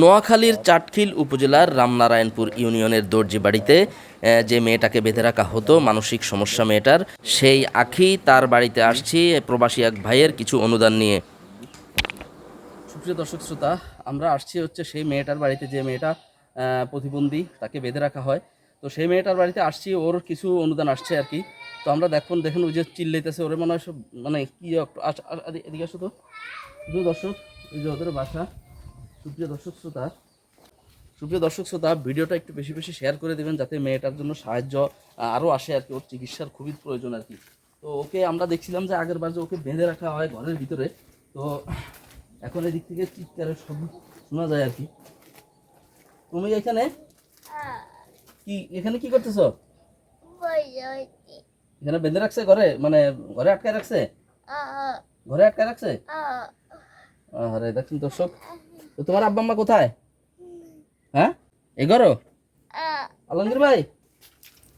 নোয়াখালীর চাটখিল উপজেলার রামনারায়ণপুর ইউনিয়নের দর্জি বাড়িতে যে মেয়েটাকে বেঁধে রাখা হতো, মানসিক সমস্যা মেয়েটার, সেই আখি তার বাড়িতে আসছি প্রবাসী এক ভাইয়ের কিছু অনুদান নিয়ে। সুপ্রিয় দর্শক শ্রোতা, আমরা আসছি হচ্ছে সেই মেয়েটার বাড়িতে, যে মেয়েটা প্রতিবন্ধী, তাকে বেঁধে রাখা হয়। তো সেই মেয়েটার বাড়িতে আসছি, ওর কিছু অনুদান আসছে আর কি। তো আমরা দেখুন দেখুন, ওই যে চিল্লাইতেছে, ওরে মনে হয় মানে কি এদিকে আসো তো। দর্শক, এই যে ওদের বাসা সুপ্রিয় দর্শক শ্রোতা সুপ্রিয় দর্শক শ্রোতা ভিডিওটা একটু বেশি বেশি শেয়ার করে দেবেন যাতে মেয়েটার জন্য সাহায্য আরও আসে আর কি ওর চিকিৎসার খুবই প্রয়োজন আর কি। তো ওকে আমরা দেখছিলাম যে আগের বার যে ওকে বেঁধে রাখা হয় ঘরের ভিতরে তো এখন এদিক থেকে চিৎকারের শব্দ শোনা যায় আর কি। তুমি এখানে কি এখানে কি করতেছ? এখানে বেঁধে রাখছে ঘরে? মানে ঘরে আটকায় রাখছে? ঘরে আটকায় রাখছে? আরে দেখুন দর্শক। তো তোমার আব্বা আম্মা কোথায়? হ্যাঁ? এগারো? আলমগীর ভাই?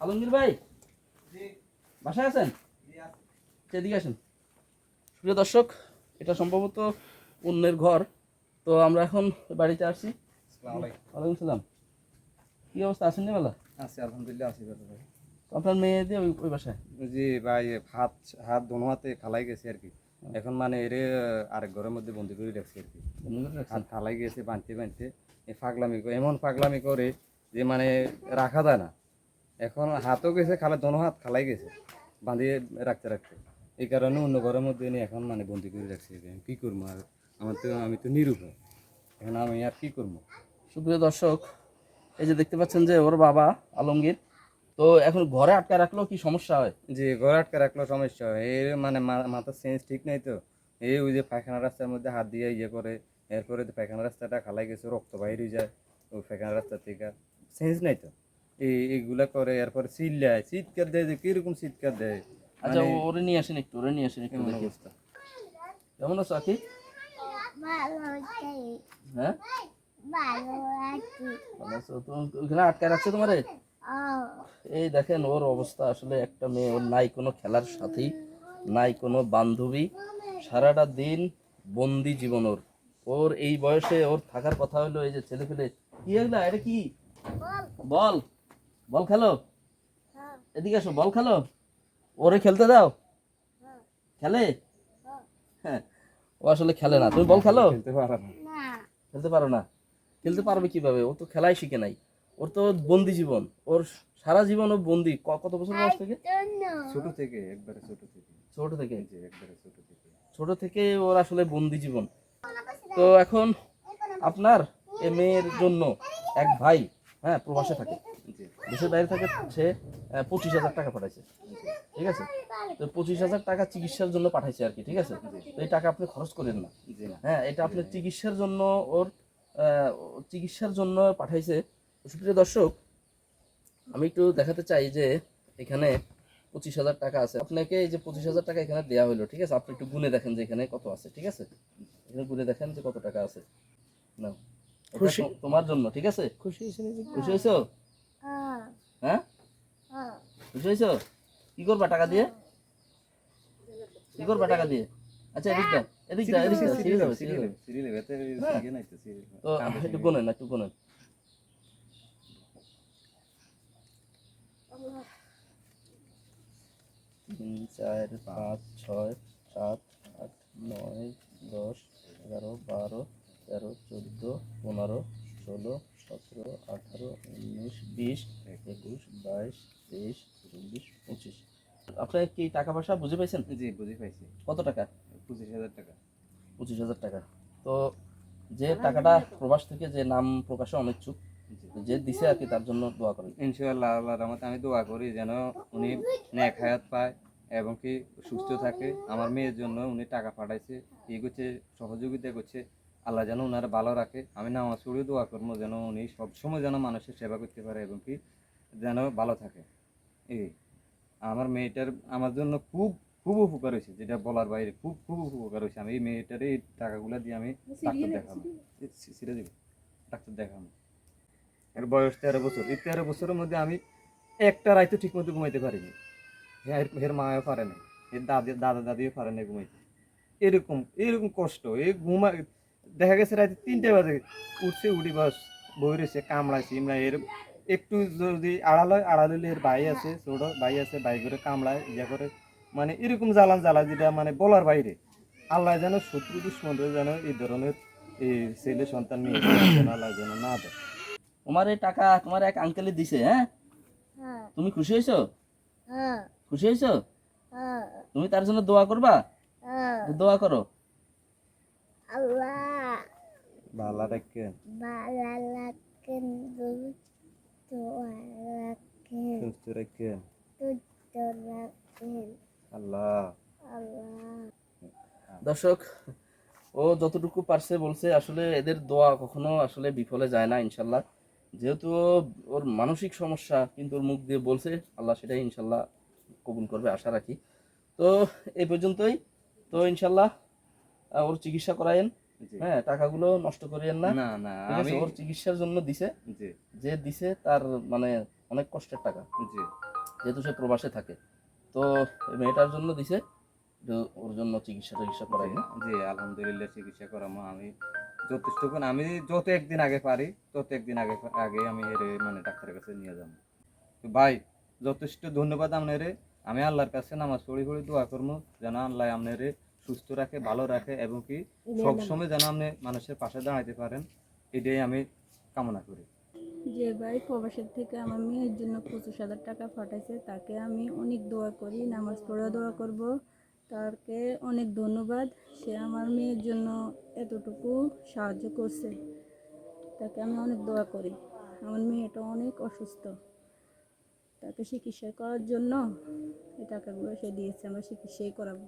আলমগীর ভাই? বাসায় আছেন? এদিকে আসেন। প্রিয় দর্শক এটা সম্ভবত অন্যের ঘর। তো আমরা এখন বাড়িতে আসছি। ওয়ালাইকুম সালাম। কি অবস্থা? আছেন নি বেলা আছি আলহামদুলিল্লাহ আছি ভালো ভাই। আপনার মেয়ে দিয়ে ওই ওই বাসায়? জি ভাই হাত হাত দোনো হাতে খালাই গেছে আর কি। এখন মানে এরে আরেক ঘরের মধ্যে বন্দি করে রাখছি আর কি। রাখছেন? হাত গেছে বানতে এই পাগলামি করে এমন পাগলামি করে যে মানে রাখা যায় না। এখন হাতও গেছে খালা দোনো হাত খালাই গেছে বাঁধিয়ে রাখতে রাখতে। এই কারণে অন্য ঘরের মধ্যে এনে এখন মানে বন্দি করে রাখছি আমি কি করব আর আমার তো আমি তো নিরুপায় এখন আমি আর কি করব? সুপ্রিয় দর্শক এই যে দেখতে পাচ্ছেন যে ওর বাবা আলমগীর তো এখন ঘরে আটকে রাখলেও কি সমস্যা হয়? যে ঘরে আটকে রাখল সমস্যা হয়। এর মানে মাথার সেন্স ঠিক নেই তো। এই ওই যে পায়খানা রাস্তার মধ্যে হাত দিয়ে ইয়ে করে এরপরে তো পায়খানা রাস্তাটা খালাই গেছে রক্ত বাইরে যায়। ওই পায়খানা রাস্তা থেকে সেন্স নেই তো। এই এইগুলা করে এরপরে চিল্লায় চিৎকার দেয় যে কীরকম চিৎকার দেয়? আচ্ছা ওরে নিয়ে আসেন একটু ওরে নিয়ে আসেন একটু দেখি। অবস্থা? কেমন আছো আকি? হ্যাঁ? ভালো আছো। তো ওখানে আটকায় রাখছে তোমারে? এই দেখেন ওর অবস্থা আসলে একটা মেয়ে ওর নাই কোনো খেলার সাথী নাই কোনো বান্ধবী। সারাটা দিন বন্দি জীবন ওর। ওর এই বয়সে ওর থাকার কথা হলো এই যে ছেলে পেলে কি এগুলা এটা কি? বল। বল খেলো? এদিকে আসো বল খেলো? ওরে খেলতে দাও। খেলে? হ্যাঁ। ও আসলে খেলে না। তুমি বল খেলো? খেলতে পারে না। খেলতে পারো না। খেলতে পারবে কীভাবে? ও তো খেলাই শিখে নাই। ওর তো বন্দি জীবন। ওর সারা জীবন ও বন্দি। ক- কত বছর বয়স থেকে? ছোট থেকে একবারে ছোট থেকে। ছোট থেকে? একবারে ছোট থেকে। ছোট থেকে ওর আসলে বন্দি জীবন। তো এখন আপনার এ মেয়ের জন্য এক ভাই হ্যাঁ প্রবাসে থাকে। জি। দেশের বাইরে থাকে সে পঁচিশ হাজার টাকা পাঠাইছে। ঠিক আছে? তো পঁচিশ হাজার টাকা চিকিৎসার জন্য পাঠাইছে আর কি ঠিক আছে? তো এই টাকা আপনি খরচ করেন না। হ্যাঁ এটা আপনার চিকিৎসার জন্য ওর চিকিৎসার জন্য পাঠাইছে সুপ্রিয় দর্শক আমি একটু দেখাতে চাই যে এখানে পঁচিশ হাজার টাকা আছে। আপনাকে এই যে পঁচিশ হাজার টাকা এখানে দেওয়া হলো ঠিক আছে? আপনি একটু গুনে দেখেন যে এখানে কত আছে ঠিক আছে? এখানে গুনে দেখেন যে কত টাকা আছে। না খুশি। তোমার জন্য ঠিক আছে? খুশি খুশি হয়েছো? হ্যাঁ। খুশি হয়েছো? কি করবা টাকা দিয়ে? কি করবা টাকা দিয়ে? আচ্ছা এদিক দাও এদিক দাও এদিক দাও সিরিয়াল হবে সিরিয়াল হবে সিরিয়াল সিরিয়াল তো একটু গোনেন একটু গোনেন। তিন চার পাঁচ ছয় সাত আট নয় দশ এগারো বারো তেরো চোদ্দ পনেরো ষোলো সতেরো আঠারো উনিশ বিশ একুশ বাইশ তেইশ চব্বিশ পঁচিশ। আপনার কি টাকা পয়সা বুঝে পাইছেন? জি বুঝে পাইছি। কত টাকা? পঁচিশ হাজার টাকা। পঁচিশ হাজার টাকা। তো যে টাকাটা প্রবাস থেকে যে নাম প্রকাশে অনিচ্ছুক যে দিছে আর কি তার জন্য দোয়া করেন। ইনশাআল্লাহ আল্লাহ রহমতে আমি দোয়া করি যেন উনি ন্যাক হায়াত পায় এবং কি সুস্থ থাকে। আমার মেয়ের জন্য উনি টাকা পাঠাইছে ই করছে সহযোগিতা করছে। আল্লাহ যেন ওনার ভালো রাখে। আমি নামাজ পড়ে দোয়া করব যেন উনি সবসময় যেন মানুষের সেবা করতে পারে এবং কি যেন ভালো থাকে। এই আমার মেয়েটার আমার জন্য খুব খুব উপকার হয়েছে যেটা বলার বাইরে খুব খুব উপকার হয়েছে। আমি এই মেয়েটার এই টাকাগুলো দিয়ে আমি ডাক্তার দেখাবো। ডাক্তার দেখাবো। এর বয়স তেরো বছর। এই তেরো বছরের মধ্যে আমি একটা রাইতে ঠিক মতো ঘুমাইতে পারিনি। এর- এর মাও পারে না এর দাদি, দাদা, দাদিও পারে না ঘুমাইতে। এরকম এরকম কষ্ট। এই ঘুমা, দেখা গেছে রাতে তিনটে বাজে। উঠছে, উঠি বাস, বই রয়েছে, কামড়াইছে ইমড়াই এর একটু যদি আড়াল হয়, আড়াল হলে এর ভাই আছে, ছোট ভাই আছে, ভাই করে কামড়ায়, ইয়া করে। মানে এরকম জ্বালান, জ্বালা যেটা মানে বলার বাইরে। আল্লাহ যেন শত্রু দুশ্মনরা যেন এই ধরনের এই ছেলে সন্তান নিয়ে আল্লাহ যেন না দেয়। তোমার এই টাকা তোমার এক আঙ্কেলে দিছে হ্যাঁ? হ্যাঁ। তুমি খুশি হয়েছো? হ্যাঁ। খুশি হয়েছো? হ্যাঁ। তুমি তার জন্য দোয়া করবা? হ্যাঁ। দোয়া করো। আল্লাহ। ভালো রাখেন বালা রাখেন দোয়া রাখেন সুস্থ রাখেন রাখেন আল্লাহ। আল্লাহ। দর্শক ও যতটুকু পারছে বলছে আসলে এদের দোয়া কখনো আসলে বিফলে যায় না ইনশাল্লাহ। যেহেতু ওর মানসিক সমস্যা কিন্তু ওর মুখ দিয়ে বলছে আল্লাহ সেটাই ইনশাল্লাহ কবুল করবে আশা রাখি। তো এই পর্যন্তই। তো ইনশাল্লাহ ওর চিকিৎসা করায়েন। হ্যাঁ টাকাগুলো নষ্ট না। না না আমি ওর চিকিৎসার জন্য দিছে। যে দিছে তার মানে অনেক কষ্টের টাকা। যেহেতু সে প্রবাসে থাকে। তো মেয়েটার জন্য দিছে। ওর জন্য চিকিৎসা টিকিৎসা করাই না জি আলহামদুলিল্লাহ চিকিৎসা করামো আমি। যথেষ্টক্ষণ আমি যত একদিন আগে পারি তত একদিন আগে আগে আমি এর মানে ডাক্তারের কাছে নিয়ে যাব। তো ভাই যথেষ্ট ধন্যবাদ আপনার। আমি আল্লাহর কাছে নামাজ পড়ি পড়ি দোয়া করব যেন আল্লাহ আপনার সুস্থ রাখে ভালো রাখে এবং কি সবসময় যেন আপনি মানুষের পাশে দাঁড়াইতে পারেন এটাই আমি কামনা করি। যে ভাই প্রবাসের থেকে আমার মেয়ের জন্য পঁচিশ হাজার টাকা পাঠাইছে তাকে আমি অনেক দোয়া করি নামাজ পড়েও দোয়া করব। তাকে অনেক ধন্যবাদ। সে আমার মেয়ের জন্য এতটুকু সাহায্য করছে। তাকে আমি অনেক দোয়া করি। আমার মেয়েটা অনেক অসুস্থ। তাকে চিকিৎসা করার জন্য এই টাকাগুলো সে দিয়েছে। আমরা চিকিৎসাই করাবো।